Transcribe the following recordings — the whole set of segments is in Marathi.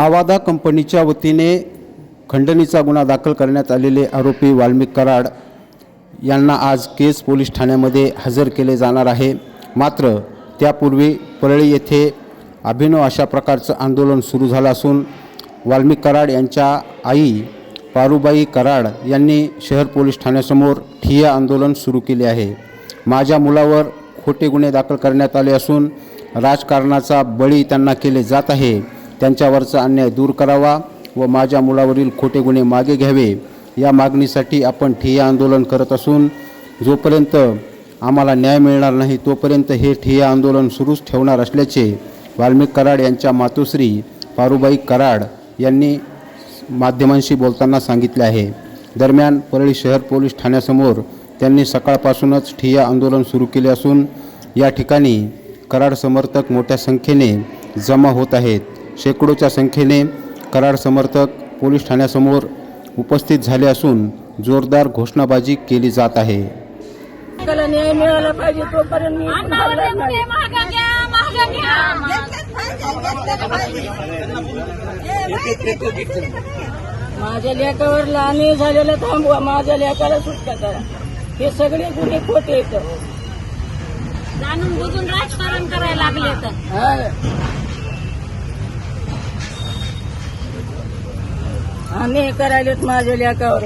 आवादा कंपनीच्या वतीने खंडणीचा गुन्हा दाखल करण्यात आलेले आरोपी वाल्मिक कराड यांना आज केस पोलीस ठाण्यामध्ये हजर केले जाणार आहे. मात्र त्यापूर्वी परळी येथे अभिनव अशा प्रकारचं आंदोलन सुरू झालं असून वाल्मिक कराड यांच्या आई पारुबाई कराड यांनी शहर पोलीस ठाण्यासमोर ठिय्या आंदोलन सुरू केले आहे. माझ्या मुलावर खोटे गुन्हे दाखल करण्यात आले असून राजकारणाचा बळी त्यांना केले जात आहे. त्यांच्यावरचा अन्याय दूर करावा व माझ्या मुलावरील खोटे गुन्हे मागे घ्यावे. या मागणीसाठी आपण ठिय्या आंदोलन करत असून जोपर्यंत आम्हाला न्याय मिळणार नाही तोपर्यंत हे ठिय्या आंदोलन सुरूच ठेवणार असल्याचे वाल्मिक कराड यांच्या मातोश्री पारुबाई कराड यांनी माध्यमांशी बोलताना सांगितले आहे. दरम्यान परळी शहर पोलीस ठाण्यासमोर त्यांनी सकाळपासूनच ठिय्या आंदोलन सुरू केले असून या ठिकाणी कराड समर्थक मोठ्या संख्येने जमा होत आहेत. शेकडोच्या संख्येने कराड समर्थक पोलीस ठाण्यासमोर उपस्थित झाले असून जोरदार घोषणाबाजी केली जात आहे. त्याला न्याय मिळाला पाहिजे तोपर्यंत मी माझ्या लेकावर लाणी झालेलं थांबवा माझ्या लेकाला सुटका करा. हे सगळे गुन्हे खोटे येत जाणून बुजून राजकारण करायला लागले तर. आम्ही हे करायलेत माझ्या लेकावर.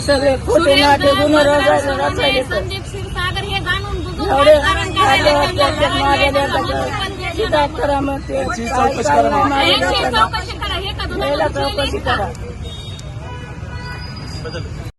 सगळे खोटे नाटे गुन्हे रचायले रचायले तर. संदीप क्षीरसागर हे जाणून बुजून एवढे राजकारण करायला वाटतात माझ्या लेकाचं शिदा करा मग ते काय- काय नाही माझ्या यांची लेकाला. चौकशी करा हे का याला दुधाला चौकशी का? करा.